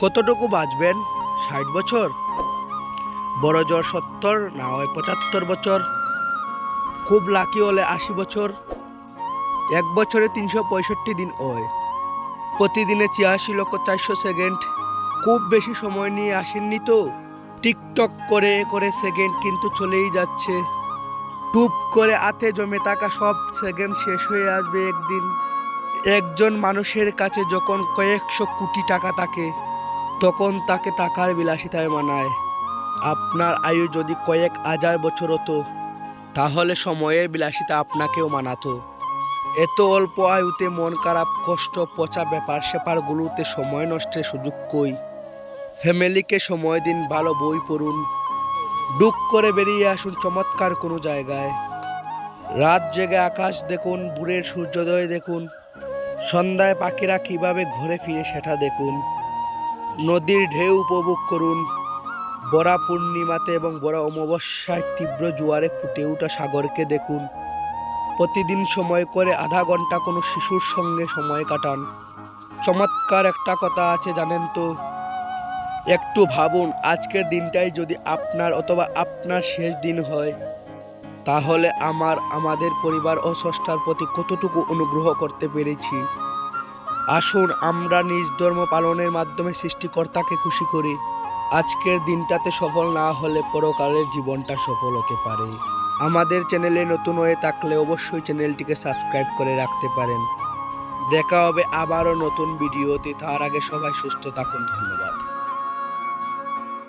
কতটুকু বাঁচবেন? ষাট বছর। বড় জোর সত্তর না হয় পঁচাত্তর বছর। খুব লাকি হলে আশি বছর। এক বছরে তিনশো পঁয়ষট্টি দিন হয়। প্রতিদিনে ছিয়াশি লক্ষ চারশো সেকেন্ড। খুব বেশি সময় নিয়ে আসেননি তো। টিকটক করে করে সেকেন্ড কিন্তু চলেই যাচ্ছে। টুপ করে আতে জমে থাকা সব সেকেন্ড শেষ হয়ে আসবে একদিন। একজন মানুষের কাছে যখন কয়েকশো কোটি টাকা থাকে তখন তাকে টাকার বিলাসিতায় মানায়। আপনার আয়ু যদি কয়েক হাজার বছর হতো, তাহলে সময়ের বিলাসিতা আপনাকেও মানাতো। এত অল্প আয়ুতে মন খারাপ, কষ্ট, পচা ব্যাপার স্যাপারগুলোতে সময় নষ্টের সুযোগ কই? ফ্যামিলিকে সময় দিন, ভালো বই পড়ুন। ডুক করে বেরিয়ে আসুন চমৎকার কোনো জায়গায়। রাত জেগে আকাশ দেখুন ভোরের সূর্যোদয় দেখুন। সন্ধ্যায় পাখিরা কীভাবে ঘুরে ফিরে সেটা দেখুন। নদীর ঢেউ উপভোগ করুন। বড়া পূর্ণিমাতে এবং বড় অমাবস্যায় তীব্র জোয়ারে ফুটে ওঠা সাগরকে দেখুন। প্রতিদিন সময় করে আধা ঘণ্টা কোনো শিশুর সঙ্গে সময় কাটান। চমৎকার একটা কথা আছে, জানেন তো? একটু ভাবুন, আজকের দিনটাই যদি আপনার অথবা আপনার শেষ দিন হয়, তাহলে আমার, আমাদের পরিবার ও স্রষ্টার প্রতি কতটুকু অনুগ্রহ করতে পেরেছি? আসুন আমরা নিজ ধর্ম পালনের মাধ্যমে সৃষ্টিকর্তাকে খুশি করি। আজকের দিনটাতে সফল না হলে পরকালের জীবনটা সফল হতে পারে। আমাদের চ্যানেলে নতুন হয়ে থাকলে অবশ্যই চ্যানেলটিকে সাবস্ক্রাইব করে রাখতে পারেন। দেখা হবে আবারও নতুন ভিডিওতে। তার আগে সবাই সুস্থ থাকুন। ধন্যবাদ।